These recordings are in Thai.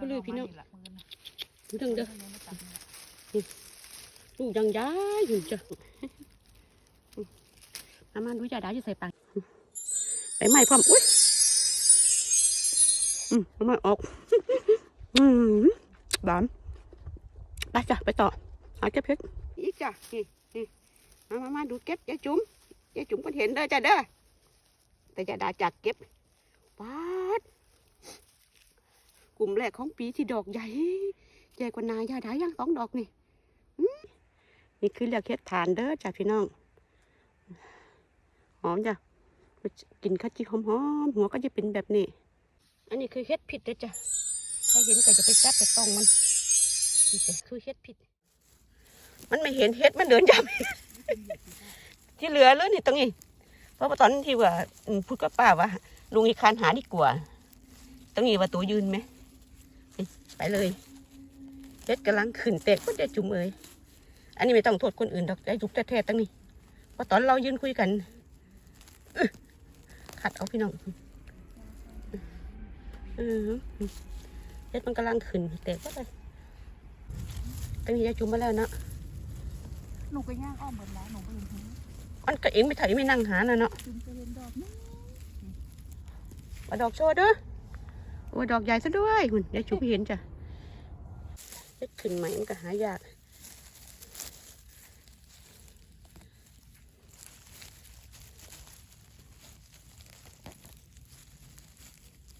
ไปเลยพี่น้องละมือนะดูดังเด้อมือมาตัดนี่ละลูกยังย้ายอยู่จ้ะมามาดูยาดาจะใส่ปากไปใหม่พร้อมอุ้ยอืมเอามาออก อืมบานไปจ้ะไปต่อหาเก็บเพชรอีกจ้ะนี่นี่มามามาดูเก็บยายจุ๋มยายจุ๋มก็เห็นเด้อจ้ะเด้อแต่ยาดาจากเก็บปาด กลุ่มแรกของปีที่ดอกใหญ่ใหญ่กว่านายาดายังสองดอกนี่นี่คือเรียกเห็ดฐานเด้อจ้ะพี่น้อง หอมจ้ะกินข้าวจีหอมๆหัวก็จะเป็นแบบนี้ อันนี้คือเห็ดผิดเด้อจ้ะใครเห็นก็จะไปจับไปต้องมันนี่จ้ะคือเห็ดผิด มันไม่เห็นเห็ดมันเดินจับที่เหลือเลยนี่ตรงนี้เพราะว่าตอนที่ว่าพูดกับป้าว่าลุงอีคานหาดีกว่าตรงนี้ว่าตัวยืนไหม ไปเลยเห็ดกำลังขึ้นเตกก็จะจุ่มเอ้ยอันนี้ไม่ต้องโทษคนอื่นดอกได้ทุกแท้ๆตั้งนี้เพราะตอนเรายืนคุยกันอื้อขัดเอาพี่น้องอือเฮ็ดมันกำลังขึ้นแต่ก็เลยตั้งนี้ยายจุ่มมาแล้วเนาะหนูก็ย่างอ้อมหมดแล้วหนูก็ยังเห็นมันก็เองไม่ถ่ายไม่นั่งหาน่ะเนาะจุ่มจะเห็นดอกนี่มาดอกโชว์เด้อโอ้ยดอกใหญ่ซะด้วยหุ่นยายจุ่มเห็นจ้ะ เฮ็ดขึ้นใหม่มันก็หายาก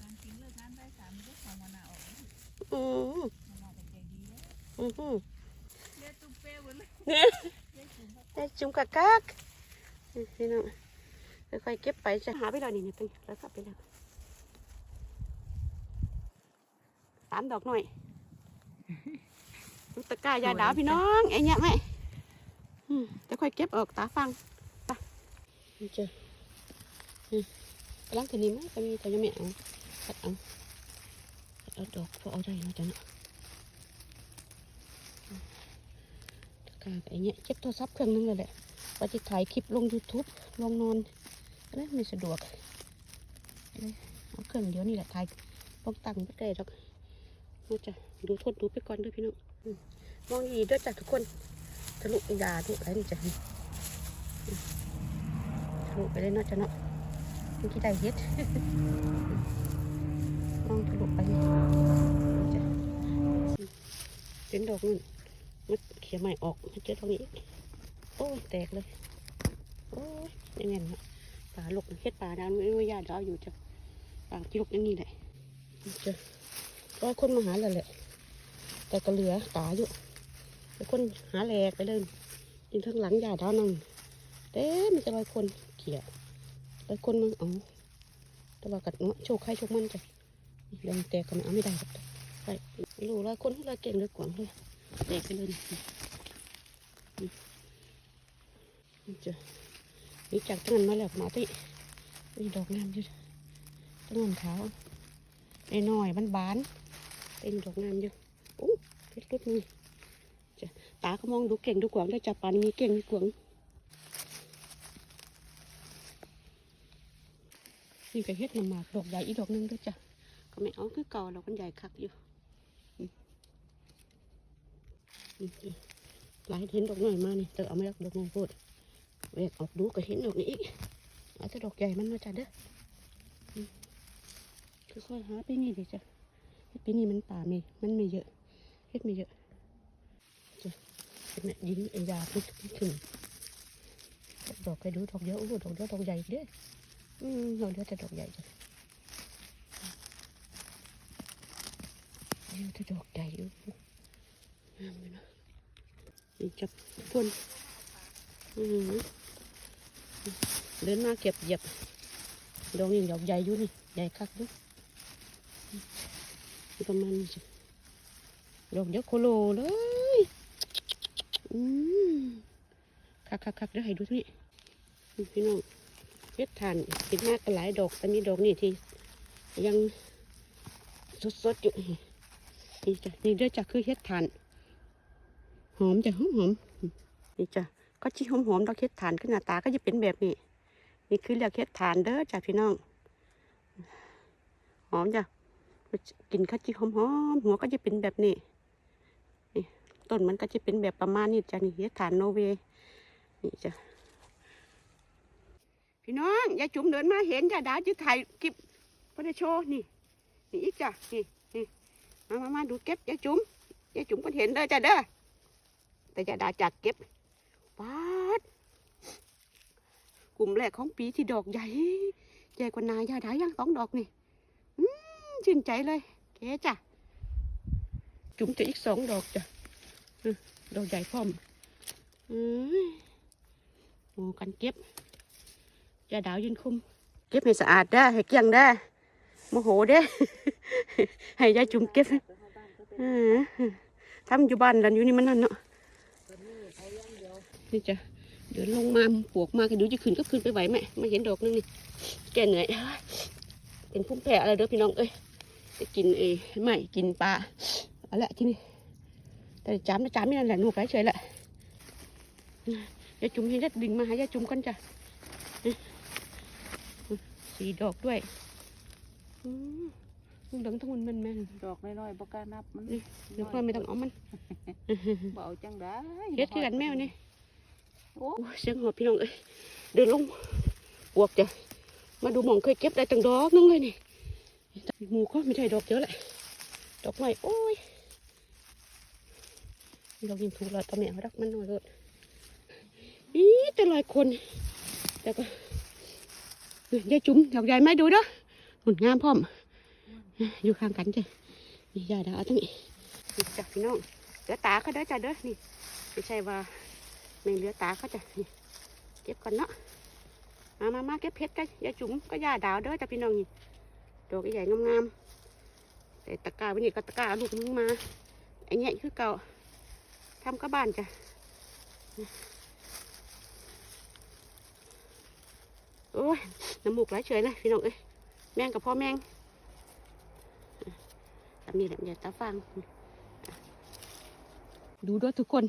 การกินเลิกงานได้สามเดือนของมันน่ะออกอือมันน่าจะใจดีแล้วอือหือเลี้ยตุ้มเป้หมดเลยเนี่ยเลี้ยจุ่มแบบได้จุ่มกักกักพี่น้องค่อยๆเก็บไปจะหาไปแล้วนี่เนี่ยตึงแล้วก็ไปแล้วสามดอกหน่อยลูก ตะกร้ายาดาวพี่น้องไอ้เนี่ยไหมอืมจะค่อยเก็บออกตาฟังไปนี่เจออืมกำลังคืนนี้ไหมก็มีแต่ยังไม่เอาตัดเอาตัดเอาดอกพอเอาได้เนาะจ๊ะเนาะอืมตะกร้ากับไอ้เนี่ยเก็บโทรศัพท์เครื่องนึงเลยแหละว่าจะถ่ายคลิปลง YouTube ลงนอนอะไรไม่สะดวกเลยเอาเครื่องเดียวนี่แหละถ่ายลงตังไม่ได้หรอกเราจะดูทนดูไปก่อนด้วยพี่น้องอื มองดีด้วยจ้ะทุกคนทะลุยาทุกอะไรนี่จ้ะทะลุไปเลยเนาะจ้ะเนาะมันที่ได้เฮ็ดมองทะลุไปจ้ะเป็นดอกนั่นมันเขียใหม่ออกมันเจอตรงนี้ โอ้ยแตกเลย โอ้ยแน่นๆเนาะป่าลกเฮ็ดป่าดาวไม่ว่าญาติเราอยู่จ้ะป่าที่ลกอย่างนี้แหละจ้ะร้อยคนมาหาแล้วแหละ แต่ก็เหลือตาอยู่แต่คนหาแหลกไปเลยยิงข้างหลังญาติเรานั่งเต้มันจะร้อยคนเขี่ยร้อยคนมาเอาแต่ว่ากัดเนาะโชคใครโชคมันจ้ะแรงแตกก็ไม่เอาไม่ได้หรอกจ้ะไปไม่รู้ร้อยคนที่เก่งเลยกว่างเลยแตกไปเลยนี่จ้ะนี่จากต้นมาแล้วมาที่มีดอกงามอยู่ต้นขาวไอ้น้อยมันบานเป็นดอกงามอยู่ โอ้เพชรรุดมือจ้ะตาก็มองดูเก่งดูกวางได้จับปลานี่มีเก่งมีกวางนี่ก็เฮ็ดน้ำหมากดอกใหญ่อีกดอกนึงด้วยจ้ะก็ไม่เอาคือเก่าดอกมันใหญ่คักอยู่หลายเห็นดอกหน้อยมานี่แต่เอาไม่รักดอกน้อยโพดเวกออกดูก็เห็นดอกนี้อีกเอาแต่ดอกใหญ่มันมาจ้ะเด้ออืมค่อยๆหาไปนี่ดิจ้ะปีนี้มันป่าไม่มันไม่เยอะ เฮ็ดม่เยอะจ้ะเนแม่ดินไอ้ยาพิษพิษถึงดอกใครดูดอกเยอะโอ้ดอกเยอะดอกใหญ่เด้ออืมดอกเยอะแต่ดอกใหญ่จ้ะเยอะแต่ดอกใหญ่อยู่งามเลยนะนี่จับพ่นอืมเดินมาเก็บเหยียบดอกนี่ดอกใหญ่อยู่นี่ใหญ่คักด้วยประมาณนี้จ้ะ ดอกเยอะโคโลเลยอืมคักคักคักเดี๋ยวให้ดูนี่นี่พี่น้องเฮ็ดทานกินมากก็หลายดอกแต่มีดอกนี่ที่ยังสดๆอยู่นี่จ้ะนี่เด้อจ้ะคือเฮ็ดทานหอมจ้ะหอมหอมนี่จ้ะก็จีหอมๆดอกเห็ดฐานขึ้นหน้าตาก็จะเป็นแบบนี้นี่คือเรียกเห็ดฐานเด้อจ้ะพี่น้องหอมจ้ะกินข้าวจีหอมๆหัวก็จะเป็นแบบนี้ ต้นมันก็จะเป็นแบบประมาณนี้จ้ะนี่เฮ็ดฐานโนเวนี่จ้ะพี่น้องยายจุ๋มเดินมาเห็นจ้ะดาจะถ่ายคลิปพระโชว์นี่นี่อีกจ้ะนี่นี่มามามาดูเก็บยายจุ๋มยายจุ๋มก็เห็นเด้อจ้ะเด้อแต่จะดาจากเก็บป๊าดกลุ่มแรกของปีที่ดอกใหญ่ใหญ่กว่านายยาดายังสองดอกนี่ชื่นใจเลยเก๋จ้ะจุ่มจะอีกสองดอกจ้ะ ดอกใหญ่พร้อมอืมโอ้กันเก็บจะดาวยืนคุม เก็บให้สะอาดได้อให้เกลี้ยงได้อโมโหเด้อให้ยายจุ่มเก็บอืมทำอยู่บ้านแล้วอยู่นี่มันนั่นเนาะนี่จ้ะเดินลงมาปวกมากดูจะขึ้นก็ขึ้นไปไหวไหมไม่เห็นดอกนึงนี่แกเหนื่อยเป็นพุ่มแผ่อะไรเด้อพี่น้องเอ้ยจะกินเอไม่กินปลาเอาละที่นี่ แต่จามนะจามนี่นั่นแหละหนูไปเฉยแหละยายจุ่มให้ยัดดิ่งมาหายายจุ่มกันจ้ะสีดอกด้วยอืมเหลืองทั้งหมดมันแม่นดอกน้อยๆบ่กล้านับมันเดี๋ยวค่อยไม่ต้องเอามันบ่เอาจังได้เฮ็ดคือกันแมวนี่โอ้โอ้ยเสียงหัวพี่น้องเอ้ยเดินลงปวกจ้ะมาดูหมองเคยเก็บได้ตั้งดอกนึงเลยนี่หมูก็ไม่ใช่ดอกเยอะแหละดอกใหม่โอ้ย เรายิงถูกเราตะแมวรักมันหน่อยเลยอีแต่หลายคนแต่ก็ยายจุ๋มดอกใหญ่ไหมดูเด้อหุ่นงามพร้อม อยู่ข้างกันจ้ะนี่ยาดาเอาทั้งนี้จ้ะพี่น้องเหลือตาเขาเด้อจ้ะเด้อนี่ไม่ใช่ว่าไม่เหลือตาเขาจ้ะนี่เก็บก่อนเนาะมามามาเก็บเพชรกันยายจุ๋มก็ยาดาวเด้อจ้ะพี่น้องนี่ดอกใหญ่งามๆแต่ตะกร้าวันนี้ก็ตะกร้าลูกมึงมาไอ้เนี้ยคือเก่า ทำกับบ้านจ้ะโอ้ยน้ำมูกไหลเฉยเลยพี่น้องเอ้ยแมงกับพ่อแมงทำนี่แหละอย่าตาฟัง ดูด้วยทุกคน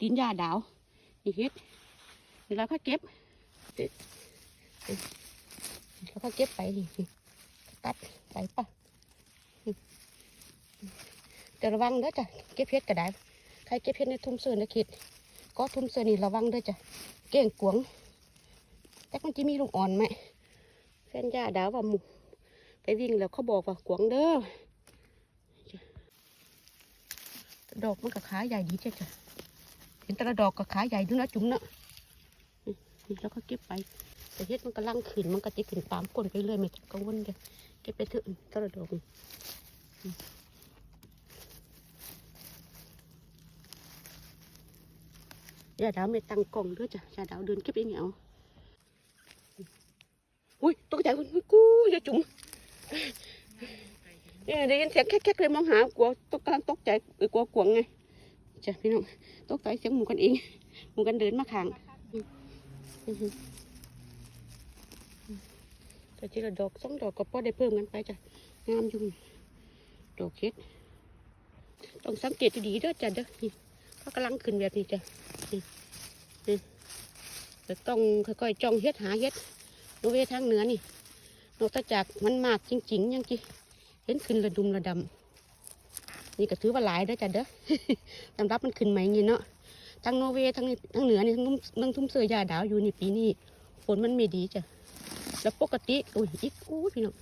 ตีนยาดาวนี่เฮ็ดนี่เราก็เก็บเด็ดเด็ดแล้วก็เก็บไปนี่ตัดไปปะแต่ระวังเด้อจ้ะเก็บเฮ็ดก็ได้ รเก็บเฮ็ดในทุ่มเสือในเขตก็ทุ่มเสือนี่ระวังเด้อจ้ะเก่งกวงแต่มันจะมีลูกอ่อนไหมแฟนยาดาวว่าหมูไปวิ่งแล้วเขาบอกว่ากวงเด้อดอกมันกับขาใหญ่ดีเจ้าจ้ะเห็นแต่ละดอกกับขาใหญ่ดูนะจุ๋มเนาะนี่แล้วก็เก็บไปแต่เฮ็ดมันกำลังขึ้นมันก็จะขึ้นตามก้นไปเรื่อยไม่กังวลเลยเก็บไปเถอะแต่ละดอกนี่อืม ยาดาวไม่ตั้งกล่องด้วยจ้ะยาดาวเดินเก็บเองเอาอุ้ยตกใจคนกูยาจุ๋มเนี่ยได้ยินเสียงแก๊กๆเลยมองหากลัวตกกำลังตกใจเออกลัวกวงไงจ้ะพี่น้องตกใจเสียงหมูกันเองหมูกันเดินมาข้างแต่ทีละดอกสองดอกก็พอได้เพิ่มกันไปจ้ะงามยู่ดอกเฮ็ดต้องสังเกตดีๆด้อจ้ะเด้อนี่เขากำลังขึ้นแบบนี้จ้ะ แต่ต้องค่อยๆจ้องเฮ็ดหาเฮ็ดโนเวทางเหนือนี่นอกจากมันมากจริงๆยังจีเห็นขึ้นระดุมระดำนี่ก็ถือว่าหลายเด้จ้ะเด้อสำหรับมันขึ้นใหมเงี้เนาะทางโนเวย์ทางนี้ทางเหนือนี่ทางนุ่มทางทุ่มเสือยาดาวอยู่นี่ปีนี้ฝนมันไม่ดีจ้ะแล้วปกติโอ้ยอีกอู้พี่น้อง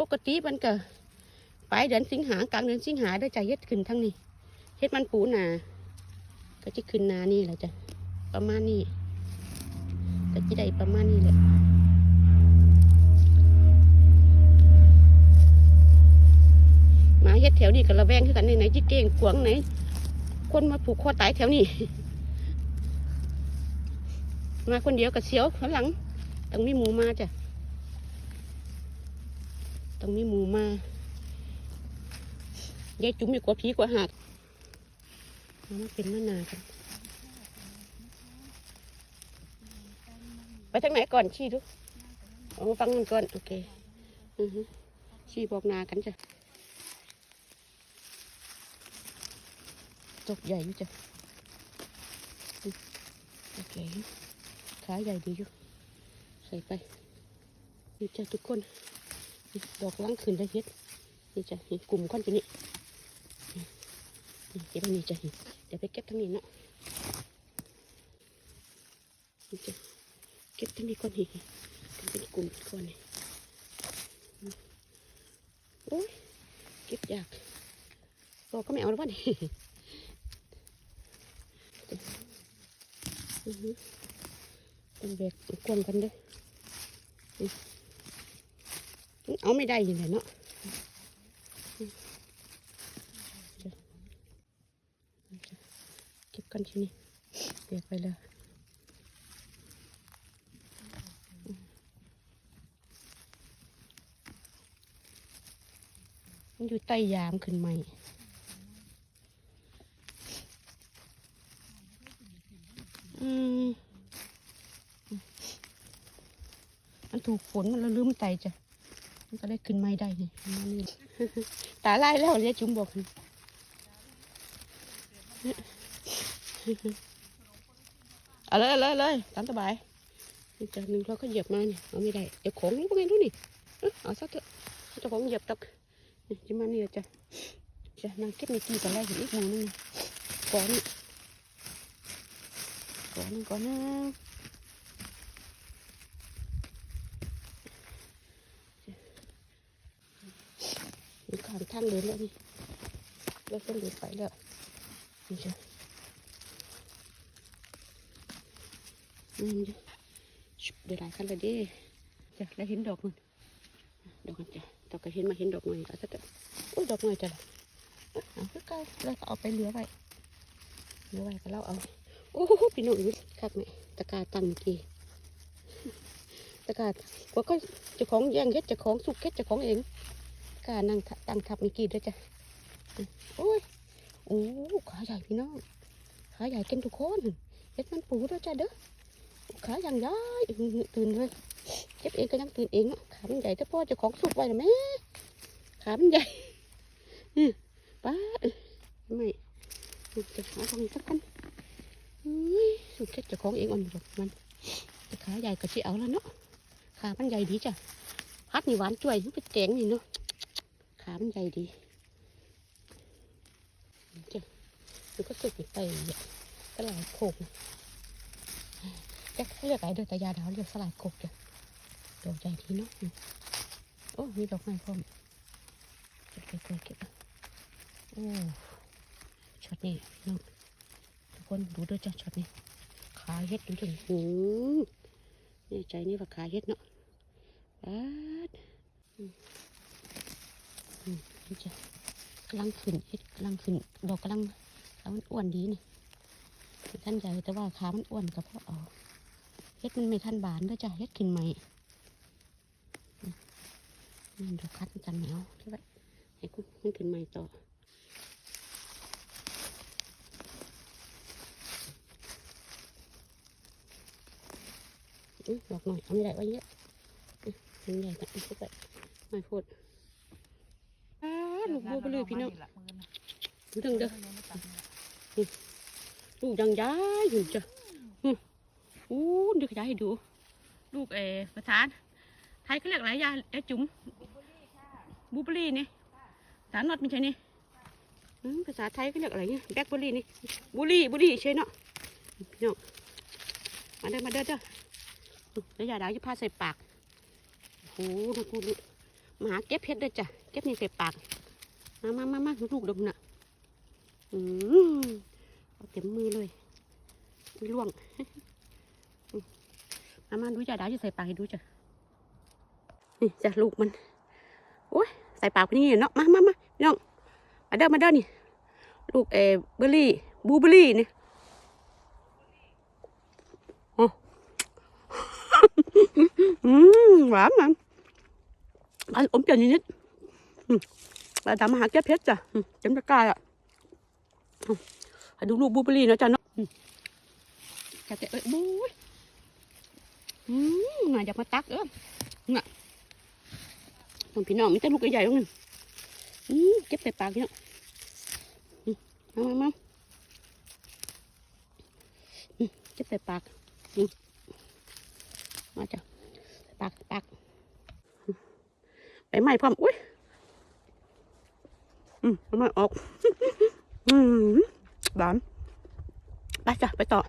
ปกติมันก็ปลายเดือนสิงหากลางเดือนสิงหาได้อจ้ะเฮ็ดขึ้นทางนี้เฮ็ดมันปูนา ก็จะขึ้นนานี่แหละจ้ะประมาณนี้ก็จะได้ประมาณนี้แหละหมาเฮ็ดแถวนี้ก็ระแวงคือกันในไหนจิเก่งกวงไหนคนมาผูกคอตายแถวนี้มาคนเดียวกับเสียวข้างหลังต้องมีหมูมาจ้ะต้องมีหมูมายายจุ๋มอยู่กว่าผีกว่าหัก มันเป็นมะนาวกันไปทางไหนก่อนชี้ดูเอาฟังกันก่อนโอเคอือฮึชี้บอกนากันจ้ะตกใหญ่อยู่จ้ะโอเคขาใหญ่ดีอยู่ใส่ไปนี่จ้ะทุกคนดอกล้างขึ้นได้เฮ็ดนี่จ้ะกลุ่มก้อนตัวนี้นี่เก็บไว้นี่จ้ะ ดี๋ยวไปเก็บทั้งนี้เนาะเก็บทั้งนี้ก้อนนี่เป็นกลุ่มก้อนนี่โอ้ยเก็บยากดอกก็ไม่เอาแล้ววะนี่เป็นแบกกวนกันเด้ออืมเอาไม่ได้ยังไงเนาะอืมจ้ะจ้ะเกันที่นี้แบกไปเลยอืมมันอยู่ใต้ยามขึ้นใหม่อืมมันถูกฝนมันแล้วลืมไตจ้ะมันก็เลยขึ้นไม่ได้นี่มันนี่ตาลายแล้วเรียจุ๋มบอกนี่ เอาเลยเอาเลยเลยตามสบายนี่จ้ะหนึ่งเราก็เหยียบมาเนี่ยเอาไม่ได้เดี๋ยวของนี่พวกไงดูนี่เอาซะเถอะเจ้าของเหยียบตกจะมาเนี่ยจ้ะจ้ะนางเก็บในตีกันแล้วเห็นอีกหมองนึงก่อนนี่ก่อนนึงก่อนนึงมีขางทางเดินแล้วนี่เลิกต้องเดินไปแล้วนี่จ้ะ อืมจ้ะชุบเดี๋ยวหลายคันเลยเดิจ้ะแล้วเห็นดอกมันดอกมันจ้ะดอกก็เห็นมาเห็นดอกหน่อยเอาสักเถอะโอ้ยดอกหน่อยจ้ะเอาคือเก่าแล้วก็เอาไปเหลือไว้เหลือไว้ก็เราเอาโอ้โหพี่น้องอยู่คักไหมตะกร้าตั้งเมื่อกี้ตะกร้าว่าก็เจ้าของแย่งเฮ็ดเจ้าของสุกเฮ็ดเจ้าของเองตะกร้านั่งทะตั้งทับเมื่อกี้ด้วยจ้ะโอ้ยโอ้ขาใหญ่พี่น้องขาใหญ่กันทุกคนเฮ็ดมันปูด้วยจ้ะเด้อ ขาอย่างใหญ่อื้อหือตื่นเลยเจ็บเองก็ยังตื่นเองขามันใหญ่แต่พ่อจ้าของสุกไว้นะแม่ขามันใหญ่ป้าไม่จะหาตรงสักกันสุดเจ็ดเจะของเองอ่อนบอกมันแต่ขาใหญ่ก็สิเอาแล้วเนาะขามันใหญ่ดีจ้ะพัดนี่หวานจ่วยมันเป็นแกงนี่เนาะขามันใหญ่ดีจ้ะมันก็สุกไปอ่ลายโคก จ็คเรียกอะไรเด้อแต่ยาดาวเรียกสลายโคกจ้ะดอกใหญ่ดีเนาะโอ้มีดอกไม้พร้อมเก็บเก็บเก็บโอ้ช็อตนี้น้องทุกคนดูด้วยจ้ะช็อตนี้ขาเฮ็ดดูดิหูนี่ใจนี่ว่าขาเฮ็ดเนาะปัดอืมอืมนี่จ้ะกำลังขึ้นเฮ็ดกำลังขึ้นดอกกำลังขามันอ้วนดีนี่ไม่ท่านใหญ่แต่ว่าขามันอ้วนก็เพราะเอา เฮ็ดมันไม่ทันบานด้วยจ้ะเฮ็ดขึ้นใหม่อืมนี่ดอกคัดมันจันแมวใช่ไหมให้คุณมันขึ้นใหม่ต่ออืมดอกหน่อยเอาไม่ได้ไว้เยอะอืมมันใหญ่กันเข้าไปไม่พูดอ้าลูกบัวไปเลยพี่น้องดูดังเด้อลูกดังย้ายอยู่จ้ะอืม อู้ดูขยายให้ดู ลูกเออภาษาไทยเขาเรียกอะไรยายยาจุ๋มบูเบอรี่นี่ภาษาโนอดไม่ใช่นี่ภาษาไทยเขาเรียกอะไรเนี่ยแบล็คเบอรี่นี่บุรี่บุรี่ใช่เนาะพี่น้องมาเด้อมาเด้อเด้อแล้วยาดาวจะพาใส่ปากโอ้โหดูกูมาหาเก็บเพชรด้วยจ้ะเก็บนี่ใส่ปากมามามามาลูกดมน่ะอืมเอาเต็มมือเลยล่วงอืม มามาดูยาดาวจะใส่ปากให้ดูจ้ะนี่จ้ะลูกมันโอ้ยใส่ปากไปนี่เนาะมามามาพี่น้องมาเด้อมาเด้อนี่ลูกเออเบอร์รี่บูเบอร์รี่นี่อืมหวานมันอันอมเปรี้ยวนิดๆอืมแล้วทำอาหารแก้เผ็ดจ้ะอืมเต็มตะกร้าอะอืมให้ดูลูกบลูเบอร์รี่นะจ๊ะเนาะอืมแกะเอ้ยบู๊ย อืมน่าอยากมาตักเออน่ะน้องพี่น้องมีแต่ลูกใหญ่ๆตรงนั้นอืมเก็บใส่ปากเนี่ยอืมมามามาอืมเก็บใส่ปากอืมมาจ้ะปากปากไปไหม้พร้อม อุ้ยอืมเอามาออก อืมหวานไปจ้ะ ไปต่อ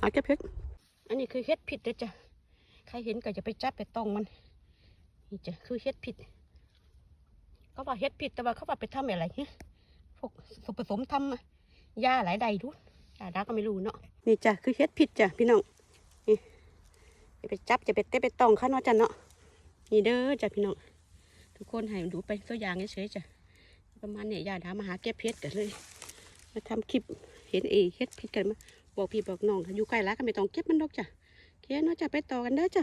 หาเก็บเพชรอันนี้คือเฮ็ดผิดเลยจ้ะ ใครเห็นก็จะไปจับไปต้องมันนี่จ้ะคือเฮ็ดผิดเขาว่าเฮ็ดผิดแต่ว่าเขาว่าไปทำอะไรเนี่ยพวกส่วนผสมทำมายาหลายใดดูยาดาก็ไม่รู้เนาะนี่จ้ะคือเฮ็ดผิดจ้ะพี่น้องนี่จะไปจับจะไปเตะไปตองเขาเนาะจ้ะเนาะนี่เด้อจ้ะพี่น้องทุกคนให้ดูไปตัวอย่างเฉยๆจ้ะประมาณเนี่ยยาดามาหาเก็บเพชรกันเลยมาทำคลิปเห็นเอเฮ็ดผิดกันมาบอกพี่บอกน้องอยู่ใกล้แล้วก็ไม่ต้องเก็บมันดอกจ้ะ โอเคเนาะจ้ะไปต่อกันเด้อจ้ะ